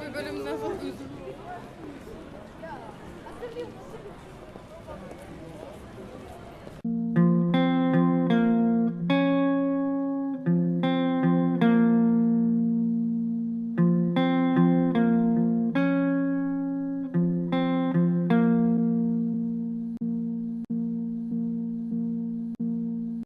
bir bölümde